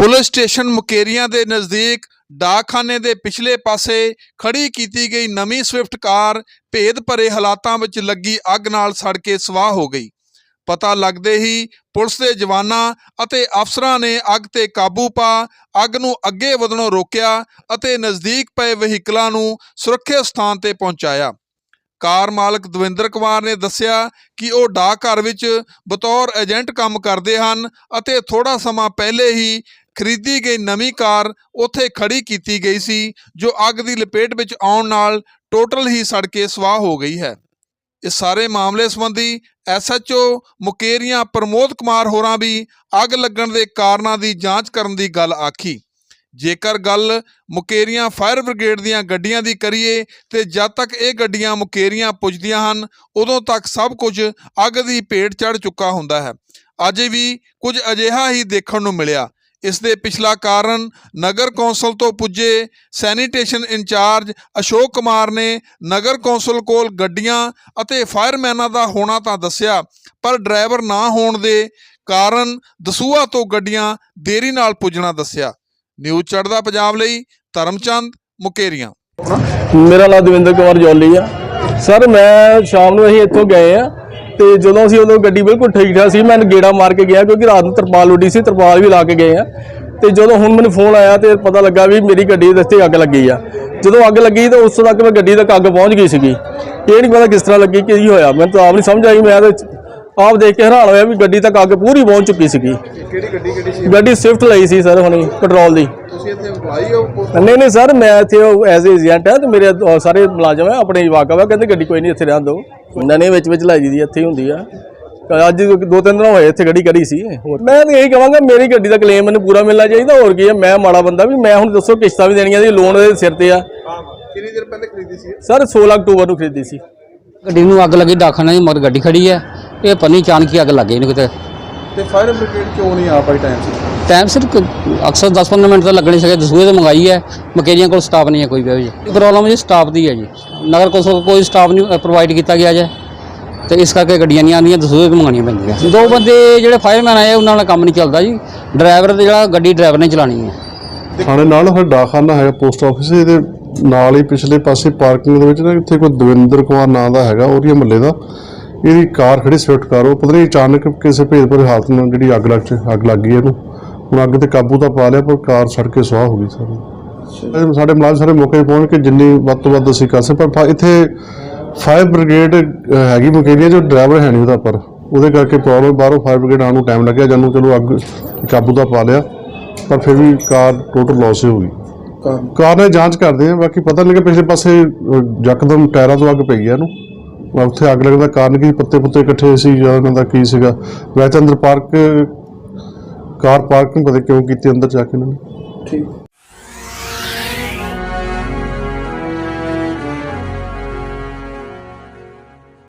Police station Mukerian ਦੇ ਨਜ਼ਦੀਕ ਡਾਕਖਾਨੇ ਦੇ ਪਿਛਲੇ ਪਾਸੇ ਖੜੀ ਕੀਤੀ ਗਈ ਨਵੀਂ ਸਵਿਫਟ ਕਾਰ ਭੇਦ ਭਰੇ ਹਾਲਾਤਾਂ ਵਿੱਚ ਲੱਗੀ ਅੱਗ ਨਾਲ ਸੜ ਕੇ ਸਵਾਹ ਹੋ ਗਈ। ਪਤਾ ਲੱਗਦੇ ਹੀ ਪੁਲਿਸ ਦੇ ਜਵਾਨਾਂ ਅਤੇ ਅਫਸਰਾਂ ਨੇ ਅੱਗ ਤੇ ਕਾਬੂ ਪਾ, ਅੱਗ ਨੂੰ ਅੱਗੇ ਵਧਣੋਂ ਰੋਕਿਆ ਅਤੇ ਨਜ਼ਦੀਕ ਪਏ ਵਹੀਕਲਾਂ ਨੂੰ ਸੁਰੱਖਿਅਤ ਸਥਾਨ ਤੇ ਪਹੁੰਚਾਇਆ। ਕਾਰ ਮਾਲਕ ਦਵਿੰਦਰ ਕੁਮਾਰ ਨੇ ਦੱਸਿਆ ਕਿ ਉਹ ਡਾਕ ਘਰ ਵਿੱਚ ਬਤੌਰ ਏਜੰਟ ਕੰਮ ਕਰਦੇ ਹਨ ਅਤੇ ਥੋੜਾ ਸਮਾਂ ਪਹਿਲੇ ਹੀ ਖਰੀਦੀ ਗਈ ਨਵੀਂ ਕਾਰ ਉੱਥੇ ਖੜੀ ਕੀਤੀ ਗਈ ਸੀ, ਜੋ ਅੱਗ ਦੀ ਲਪੇਟ ਵਿੱਚ ਆਉਣ ਨਾਲ ਟੋਟਲ ਹੀ ਸੜ ਕੇ ਸਵਾਹ ਹੋ ਗਈ ਹੈ। ਇਸ ਸਾਰੇ ਮਾਮਲੇ ਸੰਬੰਧੀ ਐਸਐਚਓ ਮੁਕੇਰੀਆਂ ਪ੍ਰਮੋਦ ਕੁਮਾਰ ਹੋਰਾਂ ਵੀ ਅੱਗ ਲੱਗਣ ਦੇ ਕਾਰਨਾਂ ਦੀ ਜਾਂਚ ਕਰਨ ਦੀ ਗੱਲ ਆਖੀ। ਜੇਕਰ ਗੱਲ ਮੁਕੇਰੀਆਂ ਫਾਇਰ ਬ੍ਰਿਗੇਡ ਦੀਆਂ ਗੱਡੀਆਂ ਦੀ ਕਰੀਏ ਤੇ ਜਦ ਤੱਕ ਇਹ ਗੱਡੀਆਂ ਮੁਕੇਰੀਆਂ ਪੁੱਜਦੀਆਂ ਹਨ, ਉਦੋਂ ਤੱਕ ਸਭ ਕੁਝ ਅੱਗ ਦੀ ਭੇਟ ਚੜ ਚੁੱਕਾ ਹੁੰਦਾ ਹੈ। ਅਜੇ ਵੀ ਕੁਝ ਅਜਿਹਾ ਹੀ ਦੇਖਣ ਨੂੰ ਮਿਲਿਆ ਇਸ ਦੇ ਪਿਛਲਾ ਕਾਰਨ ਨਗਰ ਕੌਂਸਲ ਤੋਂ ਪੁੱਜੇ ਸੈਨੀਟੇਸ਼ਨ ਇੰਚਾਰਜ ਅਸ਼ੋਕ ਕੁਮਾਰ ਨੇ ਨਗਰ ਕੌਂਸਲ ਕੋਲ ਗੱਡੀਆਂ ਅਤੇ ਫਾਇਰਮੈਨਾਂ ਦਾ ਹੋਣਾ ਤਾਂ ਦੱਸਿਆ, ਪਰ ਡਰਾਈਵਰ ਨਾ ਹੋਣ ਦੇ ਕਾਰਨ ਦਸੂਆ ਤੋਂ ਗੱਡੀਆਂ ਦੇਰੀ ਨਾਲ ਪੁੱਜਣਾ ਦੱਸਿਆ। ਨਿਊਜ਼ ਚੜ੍ਹਦਾ ਪੰਜਾਬ ਲਈ, ਧਰਮਚੰਦ ਮੁਕੇਰੀਆਂ। ਮੇਰਾ ਨਾਮ ਦਵਿੰਦਰ ਕੁਮਾਰ ਜੋਲੀ ਆ। ਸਰ, ਮੈਂ ਸ਼ਾਮ ਨੂੰ ਅਸੀਂ ਇੱਥੋਂ ਗਏ ਆ। ਤੇ ਜਦੋਂ ਅਸੀਂ ਉਦੋਂ ਗੱਡੀ ਬਿਲਕੁਲ ਠੀਕ ਠਾਕ ਸੀ, ਮੈਂ ਗੇੜਾ ਮਾਰ ਕੇ ਗਿਆ ਕਿਉਂਕਿ ਰਾਤ ਨੂੰ ਤਰਪਾਲ ਉੱਡੀ ਸੀ, ਤਰਪਾਲ ਵੀ ਲਾ ਕੇ ਗਏ ਆ। ਤੇ ਜਦੋਂ ਹੁਣ ਮੈਨੂੰ ਫੋਨ ਆਇਆ ਤੇ ਪਤਾ ਲੱਗਾ ਵੀ ਮੇਰੀ ਗੱਡੀ ਦੇ ਉੱਤੇ ਅੱਗ ਲੱਗੀ ਆ। ਜਦੋਂ ਅੱਗ ਲੱਗੀ ਤਾਂ ਉਸ ਤੱਕ ਮੈਂ ਗੱਡੀ ਤੱਕ ਅੱਗ ਪਹੁੰਚ ਗਈ ਸੀਗੀ। ਇਹ ਨਹੀਂ ਪਤਾ ਕਿਸ ਤਰ੍ਹਾਂ ਲੱਗੀ, ਕੀ ਹੋਇਆ, ਮੈਨੂੰ ਤਾਂ ਆਪ ਨਹੀਂ ਸਮਝ ਆਈ, ਮੈਂ ਤਾਂ ਆਪ ਦੇਖ ਕੇ ਹੈਰਾਨ ਹੋਇਆ ਵੀ ਗੱਡੀ ਤੱਕ ਅੱਗ ਪੂਰੀ ਪਹੁੰਚ ਚੁੱਕੀ ਸੀਗੀ। ਕਿਹੜੀ ਗੱਡੀ ਕਿਹੜੀ ਸੀ? ਗੱਡੀ ਸਵਿਫਟ ਲਈ ਸੀ ਸਰ ਹੁਣੀ ਪੈਟਰੋਲ ਦੀ। ਤੁਸੀਂ ਇੱਥੇ employee ਹੋ? post- ਨਹੀਂ ਨਹੀਂ ਸਰ ਮੈਂ ਇੱਥੇ ਐਜ਼ ਏਜੰਟ ਹਾਂ ਤੇ ਮੇਰੇ ਅਹ ਸਾਰੇ ਮੁਲਾਜ਼ਮ ਹੈ ਆਪਣੇ ਵਾਕਫ ਹੈ ਕਹਿੰਦੇ ਗੱਡੀ ਕੋਈ ਨਹੀਂ ਇੱਥੇ ਰਹਿਣ ਦਿਓ। ਉਹਨਾਂ ਨੇ ਵਿੱਚ ਵਿੱਚ ਲਾਈ ਦੀ ਇੱਥੇ ਹੀ ਹੁੰਦੀ ਆ। ਅੱਜ ਦੋ ਤਿੰਨ ਦਿਨ ਹੋਏ ਇੱਥੇ ਗੱਡੀ ਕਰੀ ਸੀ। ਹੋਰ ਮੈਂ ਤਾਂ ਇਹੀ ਕਹਾਂਗਾ ਮੇਰੀ ਗੱਡੀ ਦਾ ਕਲੇਮ ਮੈਨੂੰ ਪੂਰਾ ਮਿਲਣਾ ਚਾਹੀਦਾ ਹੋਰ ਕੀ ਹੈ ਮੈਂ ਮਾੜਾ ਬੰਦਾ ਵੀ ਮੈਂ ਹੁਣ ਦੱਸੋ ਕਿਸ਼ਤਾਂ ਵੀ ਦੇਣੀਆਂ ਸੀ ਲੋਨ ਦੇ ਸਿਰ ਤੇ ਆ। ਕਿੰਨੀ ਦੇਰ ਪਹਿਲੇ ਖਰੀਦੀ ਸੀ? ਸਰ 16 ਅਕਤੂਬਰ ਨੂੰ ਖਰੀਦੀ ਸੀ। ਗੱਡੀ ਨੂੰ ਅੱਗ ਲੱਗੀ ਡਾਕਖਾਨੇ ਦੀ ਮਗਰ ਗੱਡੀ ਖੜੀ ਹੈ ਇਹ ਪੰਨੀ ਚਾਣਕੀ ਅੱਗ ਲੱਗੇ ਇਹਨੂੰ ਕਿਤੇ। ਤੇ ਫਾਇਰ ਬ੍ਰਿਗੇਡ ਕਿਉਂ ਨਹੀਂ ਆ ਪਾਈ ਟਾਈਮ ਸੀ ਟਾਈਮ ਸਿਰ ਅਕਸਰ 10-15 ਮਿੰਟ ਤਾਂ ਲੱਗਣੇ ਸੀਗੇ ਦਸੂਏ ਤੋਂ ਮੰਗਾਈ ਹੈ। ਮਕੇਰੀਆਂ ਕੋਲ ਸਟਾਫ ਨਹੀਂ ਹੈ ਕੋਈ ਵੀ ਜੀ ਪ੍ਰੋਬਲਮ ਜੀ ਸਟਾਫ ਦੀ ਹੈ ਜੀ। ਨਗਰ ਕੌਂਸਲ ਕੋਲ ਕੋਈ ਸਟਾਫ ਨਹੀਂ ਪ੍ਰੋਵਾਈਡ ਕੀਤਾ ਗਿਆ ਜੇ। ਤੇ ਇਸ ਕਰਕੇ ਗੱਡੀਆਂ ਨਹੀਂ ਆਉਂਦੀਆਂ ਦਸੂਏ ਤੋਂ ਮੰਗਾਉਣੀਆਂ ਪੈਂਦੀਆਂ। ਦੋ ਬੰਦੇ ਜਿਹੜੇ ਫਾਇਰਮੈਨ ਆਏ ਉਹਨਾਂ ਨਾਲ ਕੰਮ ਨਹੀਂ ਚੱਲਦਾ ਜੀ। ਡਰਾਈਵਰ ਤੇ ਜਿਹੜਾ ਗੱਡੀ ਡਰਾਈਵਰ ਨੇ ਚਲਾਣੀ ਹੈ। ਥਾਣੇ ਨਾਲ ਫਿਰ ਡਾਕਖਾਨਾ ਹੈਗਾ ਪੋਸਟ ਆਫਿਸ ਇਹਦੇ ਨਾਲ ਹੀ ਪਿਛਲੇ ਪਾਸੇ ਪਾਰਕਿੰਗ ਦੇ ਵਿੱਚ ਨਾ ਇੱਥੇ ਕੋਈ ਦਵਿੰਦਰ ਕੁਮਾਰ ਨਾਂ ਦਾ ਹੈਗਾ ਉਹਦੀ ਮਹੱਲੇ ਦਾ। ਇਹਦੀ ਕਾਰ ਖੜੀ ਸਵਿਫਟ ਕਾਰ ਉਹ ਪਤਾ ਨਹੀਂ ਅਚਾਨਕ ਕਿਸੇ ਭੇਦ ਭਰੇ ਹਾਲਤ ਨਾਲ ਜਿਹੜੀ ਅੱਗ ਲੱਗ ਅੱਗ ਲੱਗ ਗਈ ਇਹਨੂੰ। ਹੁਣ ਅੱਗ ਤੇ ਕਾਬੂ ਤਾਂ ਪਾ ਲਿਆ ਪਰ ਕਾਰ ਸੜ ਕੇ ਸੁਆਹ ਹੋ ਗਈ ਸਾਰੀ। ਸਾਡੇ ਮੁਲਾਜ਼ਮ ਸਾਰੇ ਮੌਕੇ ਪਹੁੰਚ ਕੇ ਜਿੰਨੀ ਵੱਧ ਤੋਂ ਵੱਧ ਅਸੀਂ ਕਰ ਸਕਦੇ ਪਰ ਇੱਥੇ ਫਾਇਰ ਬ੍ਰਿਗੇਡ ਹੈਗੀ ਮੁਕੇਰੀਆ ਜੋ ਡਰਾਈਵਰ ਹੈ ਨਹੀਂ ਉਹਦਾ ਪਰ ਉਹਦੇ ਕਰਕੇ ਪ੍ਰੋਬਲਮ ਬਾਹਰੋਂ ਫਾਇਰ ਬ੍ਰਿਗੇਡ ਆਉਣ ਨੂੰ ਟਾਈਮ ਲੱਗਿਆ ਜਾਨੂੰ ਚਲੋ ਅੱਗ ਕਾਬੂ ਤਾਂ ਪਾ ਲਿਆ ਪਰ ਫਿਰ ਵੀ ਕਾਰ ਟੋਟਲ ਲਾਸ ਹੋ ਗਈ। ਕਾਰ ਨੇ ਜਾਂਚ ਕਰਦੇ ਆ ਬਾਕੀ ਪਤਾ ਨਹੀਂ ਕਿ ਪਿਛਲੇ ਪਾਸੇ ਯਕਦਮ ਟਾਇਰਾਂ ਤੋਂ ਅੱਗ ਪਈ ਹੈ ਇਹਨੂੰ। ਉੱਥੇ ਅੱਗ ਲੱਗਣ ਦਾ ਕਾਰਨ ਕੀ? ਪੱਤੇ ਪੁੱਤੇ ਇਕੱਠੇ ਸੀ ਜਾਂ ਉਹਨਾਂ ਦਾ ਕੀ ਸੀਗਾ? ਵੈਸੇ ਅੰਦਰ ਪਾਰਕ ਕਾਰ ਪਾਰਕਿੰਗ ਪਤਾ ਕਿਉਂ ਕੀਤੀ ਅੰਦਰ ਜਾ ਕੇ ਇਹਨਾਂ ਨੇ। ਠੀਕ।